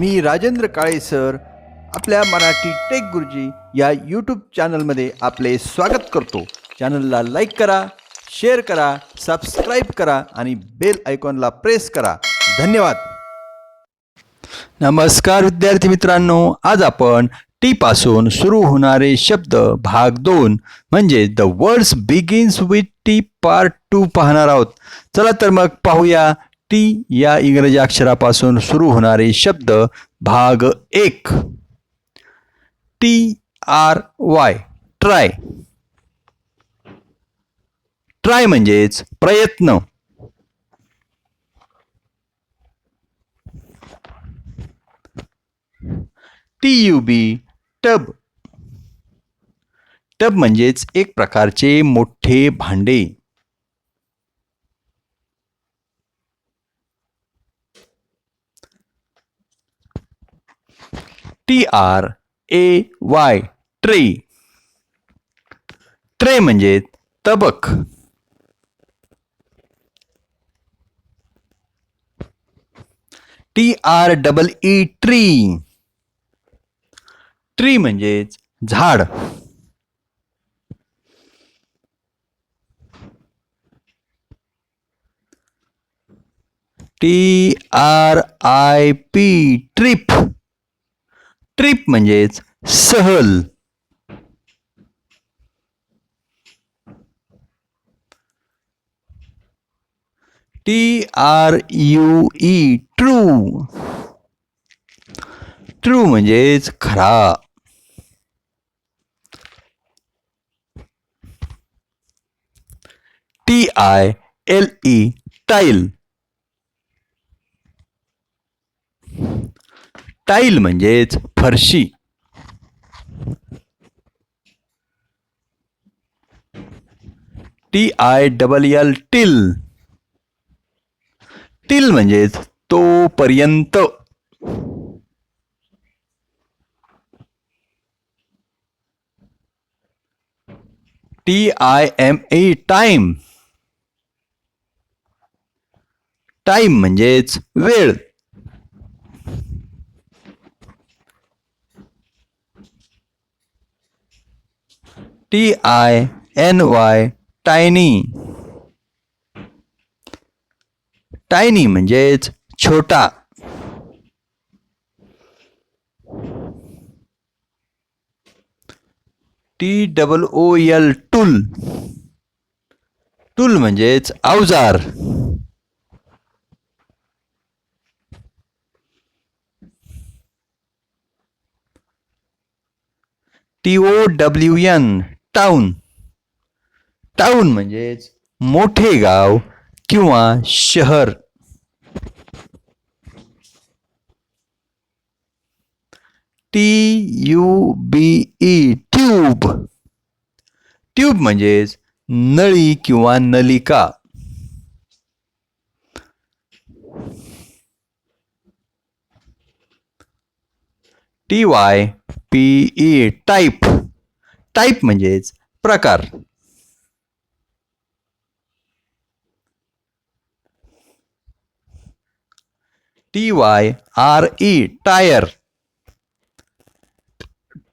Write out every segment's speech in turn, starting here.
मी Rajendra Kale sir आपल्या Marathi take गुरुजी या YouTube चॅनलमध्ये आपले स्वागत करतो. चॅनलला लाईक करा शेअर करा सबस्क्राईब करा आणि बेल आयकॉनला प्रेस करा. धन्यवाद. नमस्कार विद्यार्थी मित्रांनो आज आपण टी पासून सुरू होणारे शब्द भाग दोन म्हणजे the words begins with T part two पाहणार आहोत. चला तर मग पाहूया टी या इंग्रजी अक्षरापासून सुरू होणारे शब्द भाग एक. T R Y try try म्हणजेच प्रयत्न. T U B tub tub म्हणजेच एक प्रकारचे मोठे भांडे. T R A Y tray tray म्हणजे तबक. T R double E tree tree म्हणजेच झाड. T R I P trip trip म्हणजेच सहल. T R U E true true म्हणजेच खरा. T I L E tile tile म्हणजेच फरशी. T I double L till. Till म्हणजेच तोपर्यंत. T I M E time. Time म्हणजेच वेळ. T I N Y tiny tiny म्हणजेच छोटा. T double O L tool tool म्हणजेच अवजार. T O W N town town म्हणजेच मोठे गाव किंवा शहर. T U B E tube. Tube म्हणजेच नळी किंवा नलिका. T Y P E type. Type म्हणजेच प्रकार. T Y R E tyre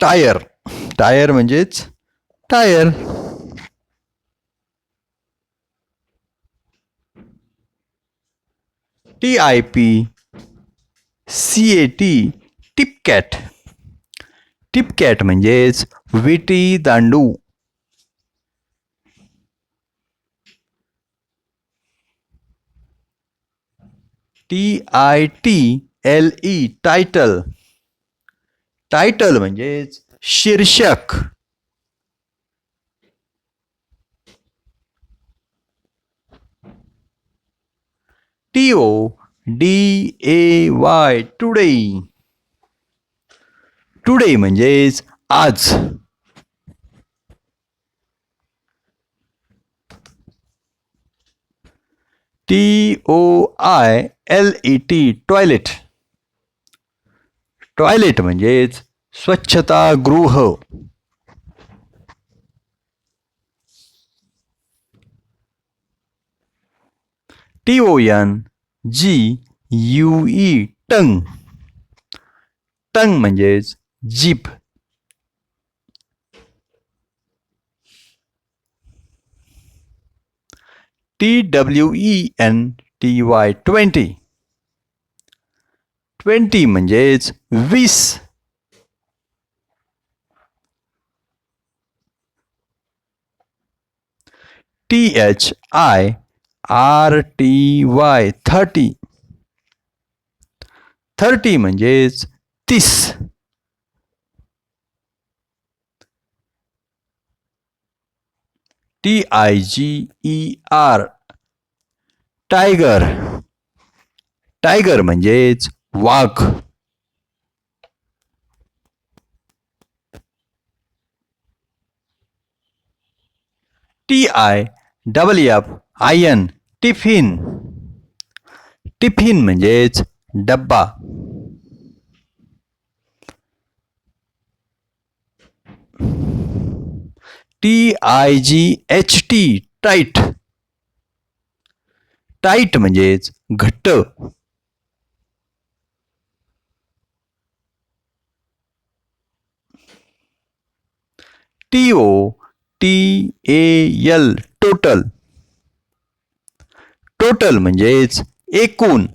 tyre tyre म्हणजेच tyre T I P C A T tipcat tipcat म्हणजेच विटी दांडू। T I T L E title title म्हणजेच शीर्षक. T O D A Y today today म्हणजेच आज T O I L E T toilet toilet म्हणजेच स्वच्छतागृह T O N G U E tongue. Tongue म्हणजेच jeep. T W E N T Y twenty twenty म्हणजेच वीस. T H I R T Y thirty thirty म्हणजेच तीस. T I G E R tiger tiger म्हणजेच वाघ. T I double F I N tiffin tiffin म्हणजेच डब्बा. T I G H T tight tight म्हणजेच घट्ट. T O T A L total total म्हणजेच एकूण.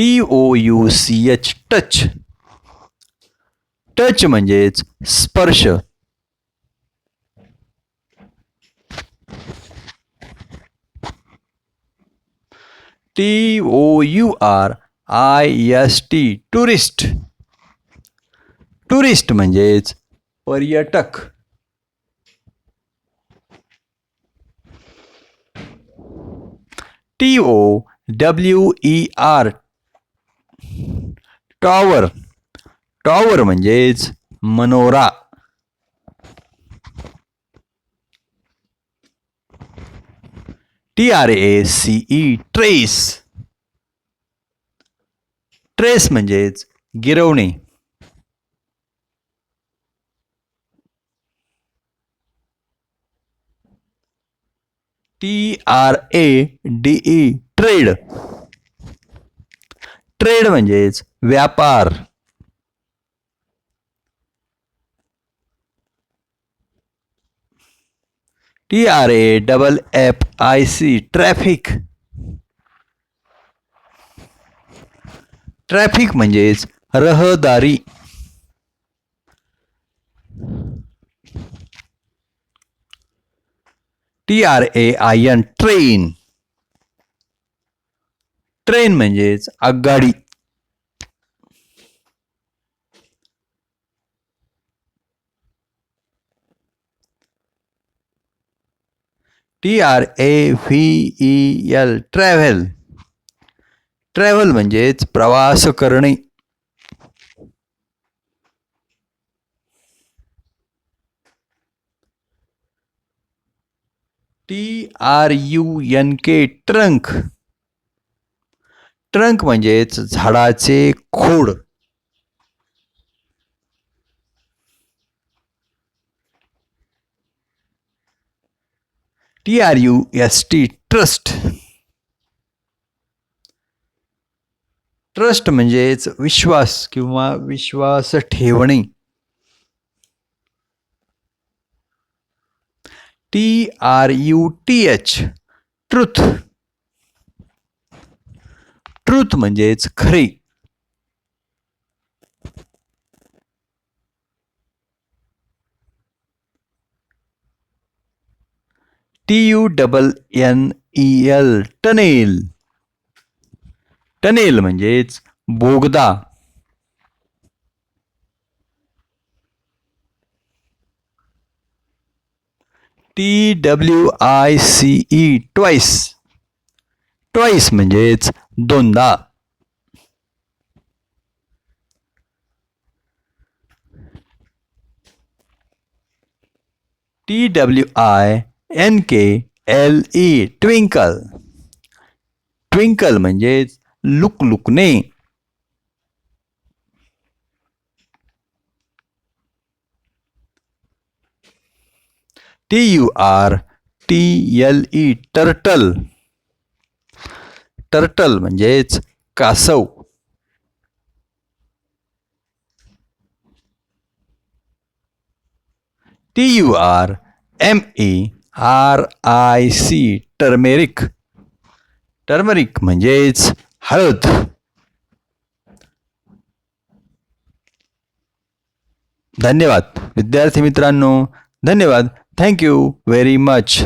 T O U C H touch touch म्हणजेच स्पर्श. T O U R I S T tourist tourist म्हणजेच पर्यटक. T O W E R tower tower म्हणजेच Monera. T R A C E trace trace म्हणजेच Girwane. T R A D E trade trade म्हणजेच व्यापार. T R A double F I C traffic traffic म्हणजेच रहदारी. T R A I N train train म्हणजेच आगगाडी. T R A V E L travel travel म्हणजेच प्रवास करणे. T R U N K trunk trunk म्हणजेच झाडाचे खोड. T R U S T trust. Trust म्हणजेच विश्वास किंवा विश्वास ठेवणे. T R U T H truth. Truth म्हणजेच खरे. T U double N E L tunnel. Tunnel म्हणजेच बोगदा. T W I C E twice twice म्हणजेच दोनदा T W I N K L E twinkle twinkle म्हणजेच लुकलुकणे T U R T L E turtle turtle म्हणजेच कासव. T U R M E R I C turmeric turmeric म्हणजेच हळद. धन्यवाद. विद्यार्थी मित्रांनो, धन्यवाद. Thank you very much